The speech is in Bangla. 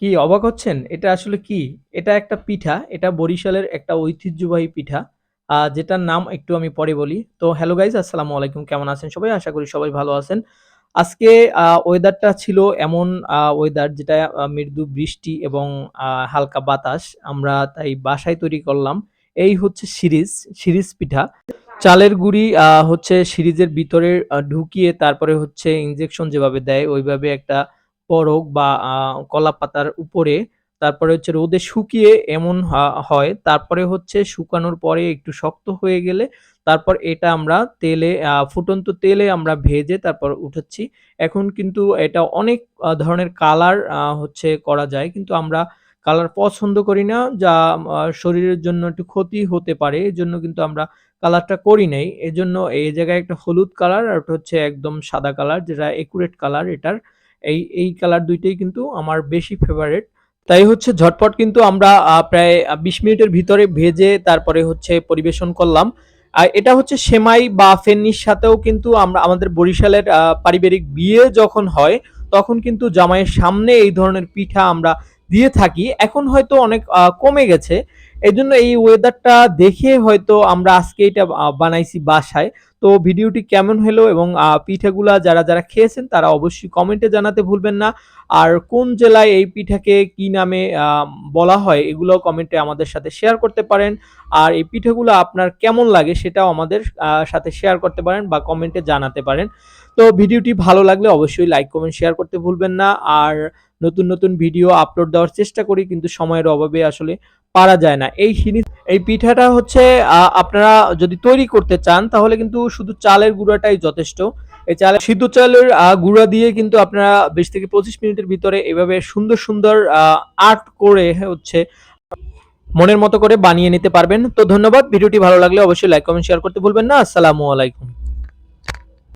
কি অবাক হচ্ছেন? এটা আসলে কি? এটা একটা পিঠা। এটা বরিশালের একটা ঐতিহ্যবাহী পিঠা। যেটার নাম একটু আমি পরে বলি। তো হ্যালো গাইজ আসসালামু আলাইকুম। কেমন আছেন সবাই? আশা করি সবাই ভালো আছেন। আজকে ওয়েদারটা ছিল এমন ওয়েদার যেটা মৃদু বৃষ্টি এবং হালকা বাতাস। আমরা তাই বাসায় তৈরি করলাম। এই হচ্ছে সিরিজ, সিরিজ পিঠা। চালের গুড়ি হচ্ছে সিরিজের ভিতরে ঢুকিয়ে তারপরে হচ্ছে ইঞ্জেকশন যেভাবে দেয় ওইভাবে একটা পরক বা কলা পাতার উপরে, তারপরে হচ্ছে রোদে শুকিয়ে এমন হয়। তারপরে হচ্ছে শুকানোর পরে একটু শক্ত হয়ে গেলে, তারপর এটা আমরা তেলে ফুটন্ত তেলে আমরা ভেজে তারপর উঠাচ্ছি। এখন কিন্তু এটা অনেক ধরনের কালার হচ্ছে করা যায়। কিন্তু আমরা কালার পছন্দ করি না। যা শরীরের জন্য একটু ক্ষতি হতে পারে। এজন্য কিন্তু আমরা কালারটা করি নাই। এজন্য এই জায়গায় একটা হলুদ কালার আর হচ্ছে একদম সাদা কালার, যেটা একুরেট কালার এটার। এই, এই কালার দুইটাই কিন্তু আমার বেশি ফেভারেট তাই হচ্ছে ঝটপট কিন্তু আমরা প্রায় বিশ মিনিটের ভিতরে ভেজে তারপরে হচ্ছে পরিবেশন করলাম। আর এটা হচ্ছে সেমাই বা ফেন্নির সাথেও কিন্তু আমরা আমাদের বরিশালের পারিবারিক বিয়ে যখন হয়, তখন কিন্তু জামাইয়ের সামনে এই ধরনের পিঠা আমরা দিয়ে থাকি। এখন হয়তো অনেক কমে গেছে। এই জন্য এই ওয়েদারটা দেখে হয়তো আমরা আজকে এটা বানাইছি বাসায়। তো ভিডিওটি কেমন হলো এবং পিঠাগুলা যারা, যারা খেয়েছেন তারা অবশ্যই কমেন্টে জানাতে ভুলবেন না। আর কোন জেলায় এই পিঠাকে কি নামে বলা হয় এগুলো কমেন্টে আমাদের সাথে শেয়ার করতে পারেন। আর এই পিঠাগুলো আপনার কেমন লাগে সেটাও আমাদের সাথে শেয়ার করতে পারেন বা কমেন্টে জানাতে পারেন। তো ভিডিওটি ভালো লাগলে অবশ্যই লাইক, কমেন্ট, শেয়ার করতে ভুলবেন না। আর নতুন, নতুন ভিডিও আপলোড দেওয়ার চেষ্টা করি কিন্তু সময়ের অভাবে আসলে পারা যায় না। এই সিরিজ এই পিঠাটা হচ্ছে আপনারা যদি তৈরি করতে চান তাহলে কিন্তু শুধু চালের গুঁড়াটাই যথেষ্ট। এই চালে সিদ্ধ চালের গুঁড়া দিয়ে কিন্তু আপনারা ২০ থেকে ২৫ মিনিটের ভিতরে এভাবে সুন্দর, সুন্দর আর্ট করে হচ্ছে মনের মতো করে বানিয়ে নিতে পারবেন। তো ধন্যবাদ। ভিডিওটি ভালো লাগলে অবশ্যই লাইক, কমেন্ট, শেয়ার করতে ভুলবেন না। আসসালামু আলাইকুম।